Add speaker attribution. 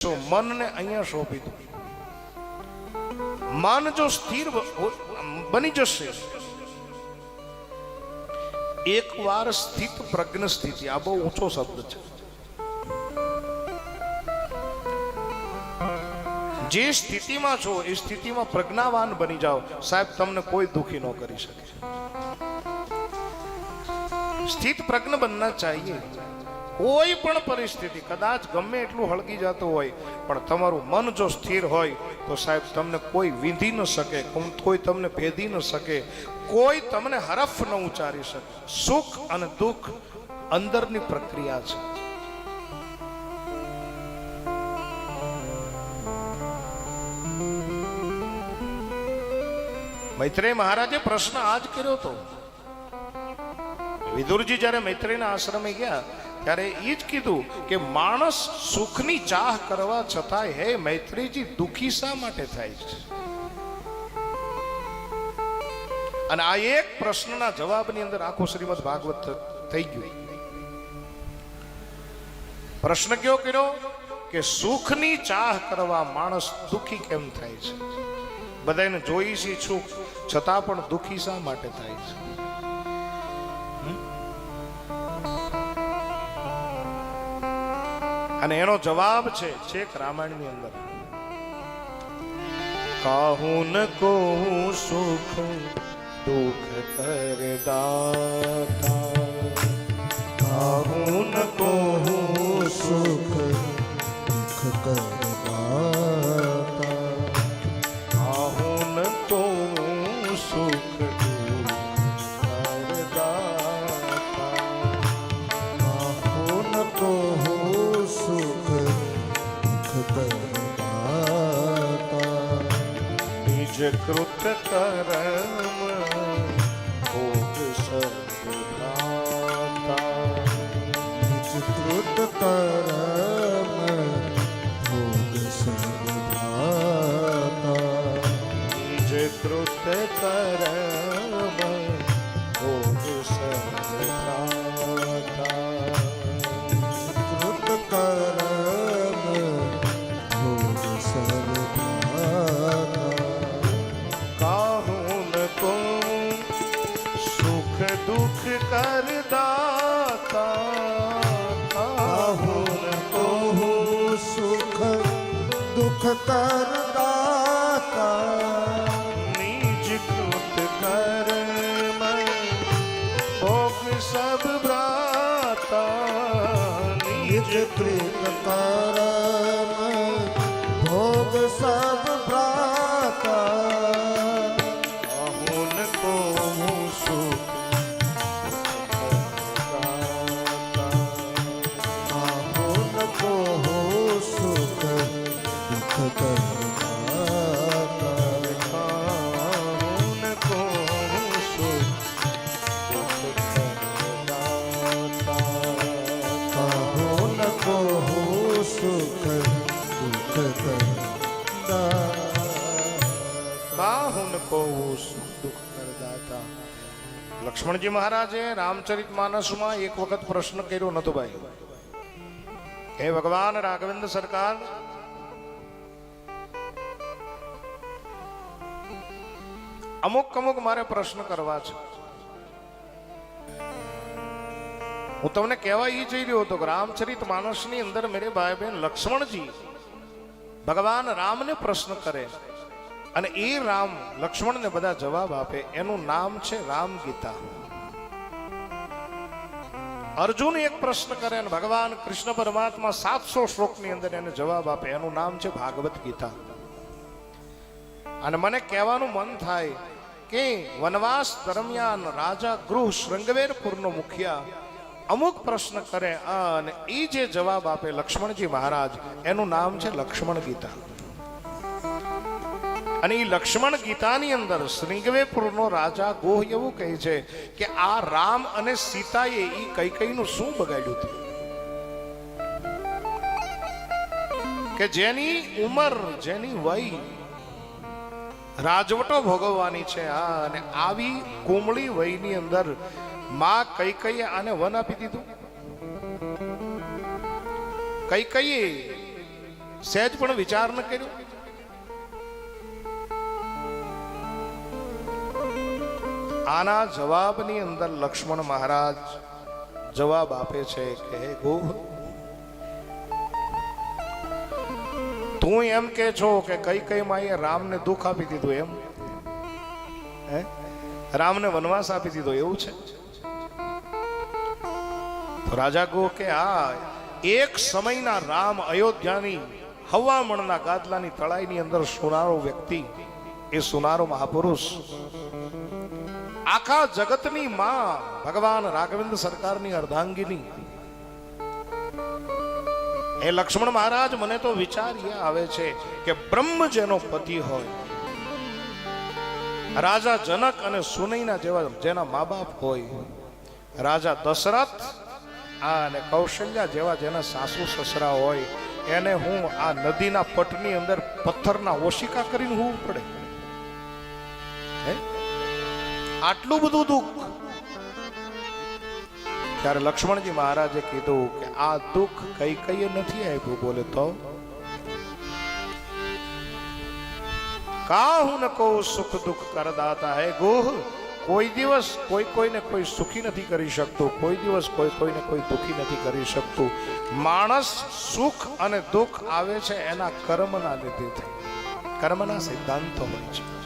Speaker 1: તો મનને અહીંયા સોંપી દો. મન જો સ્થિર બની જશે. એકવાર સ્થિત પ્રજ્ઞ સ્થિતિ, આ બહુ ઊંચો શબ્દ છે. જે સ્થિતિમાં છો, એ સ્થિતિમાં પ્રજ્ઞાવાન બની જાઓ. સાહેબ, તમને કોઈ દુખી ન કરી શકે. સ્થિત પ્રજ્ઞ બનના ચાહીએ. કોઈ પણ પરિસ્થિતિ, કદાચ ગમે એટલું હળગી જતું હોય, પણ તમારું મન જો સ્થિર હોય, તો સાહેબ તમને કોઈ વિંધી ન શકે, કોઈ તમને ભેદી ન શકે, કોઈ તમને હરફ ન ઉચ્ચારી શકે. સુખ અને દુઃખ અંદરની પ્રક્રિયા છે. મૈત્રેય મહારાજે પ્રશ્ન આજ કર્યો હતો વિદુરજી જ્યારે મૈત્રીના આશ્રમે ગયા ત્યારે એ જ કીધું કે માણસ સુખની ચાહ કરવા છતાંય, હે મૈત્રીજી, દુખી શા માટે થાય છે? અને આ એક પ્રશ્નના જવાબની અંદર આખું શ્રીમદ ભાગવત થઈ ગયું. પ્રશ્ન કયો કર્યો? કે સુખની ચાહ કરવા માણસ દુખી કેમ થાય છે? બધાને જોઈ છે સુખ છતાં પણ દુખી શા માટે થાય છે? અને એનો જવાબ છે છેક રામાયણની અંદર. કાહું ન કહું સુખ દુઃખ કરદાતા નિજ કૃત કરમ ભોગ સદભ્રાતા
Speaker 2: નિજ કૃત કરમ ભોગ સદભાતા
Speaker 1: નિજ કૃત કરમ ભોગ સબ ભ્રાતા
Speaker 2: નિજ કૃત
Speaker 1: લક્ષ્મણજી મહારાજે રામચરિત માનસમાં એક વખત પ્રશ્ન કર્યો નતો ભાઈ. હે ભગવાન, રાઘવેન્દ્ર સરકાર, અમુક અમુક મારે પ્રશ્ન કરવા છે. હું તમને કહેવા એ જઈ રહ્યો હતો કે રામચરિત માનસની અંદર મેરે ભાઈ બહેન લક્ષ્મણજી ભગવાન રામને પ્રશ્ન કરે અને એ રામ લક્ષ્મણને બધા જવાબ આપે. એનું નામ છે રામ ગીતા અર્જુન એક પ્રશ્ન કરે અને ભગવાન કૃષ્ણ પરમાત્મા સાતસો શ્લોકની અંદર એને જવાબ આપે. એનું નામ છે ભાગવત ગીતા. અને મને કહેવાનું મન થાય કે વનવાસ દરમિયાન રાજા ગૃહ શૃંગવેરપુરનો મુખિયા અમુક પ્રશ્ન કરે અને એ જે જવાબ આપે લક્ષ્મણજી મહારાજ, એનું નામ છે લક્ષ્મણ ગીતા. અને એ લક્ષ્મણ ગીતાની અંદર શૃંગવેપુરનો રાજા ગોહ એવું કહે છે કે આ રામ અને સીતાએ એ કઈ કઈનું શું બગાડ્યું હતું? કે જેની ઉંમર, જેની વય રાજવટો ભોગવવાની છે, આ અને આવી કોમળી વયની અંદર માં કઈ કઈ આને વન આપી દીધું? કઈ કઈ સહેજ પણ વિચાર ન કર્યો? આના જવાબની અંદર લક્ષ્મણ મહારાજ જવાબ આપે છે કે, હે ગોહ તું એમ કે છો કે કઈ કઈ માએ રામને દુઃખ આપી દીધું એમ? હે? રામને વનવાસ આપી દીધો, એવું છે? રાજા ગો કે આ એક સમયના રામ અયોધ્યાની હવામણના ગાદલાની તળાઈની અંદર સુનારો વ્યક્તિ. એ સુનારો મહાપુરુષ. આખા જગતની માં ભગવાન રાઘવેન્દ્ર સરકારની અર્ધાંગીની. એ લક્ષ્મણ મહારાજ, મને તો વિચાર એ આવે છે કે બ્રહ્મ જેનો પતિ હોય, રાજા જનક અને સુનૈના જેવા જેના મા બાપ હોય, રાજા દશરથ આ અને કૌશલ્યા જેવા જેના સાસુ સસરા હોય, એને હું આ નદીના પટની અંદર પથ્થરના ઓશિકા કરીને હું પડે. હે? આટલું બધું દુઃખ. ત્યારે લક્ષ્મણજી મહારાજે કીધું કે આ દુઃખ કઈ કઈ નથી આપ્યું બોલે, તો? કાહુ ન કહું સુખ દુઃખ કરદાતા હે ગોહ? કોઈ દિવસ કોઈ કોઈને કોઈ સુખી નથી કરી શકતું, કોઈ દિવસ કોઈ કોઈને કોઈ દુઃખી નથી કરી શકતું. માણસ સુખ અને દુઃખ આવે છે એના કર્મના લીધે કર્મના સિદ્ધાંતો હોય છે.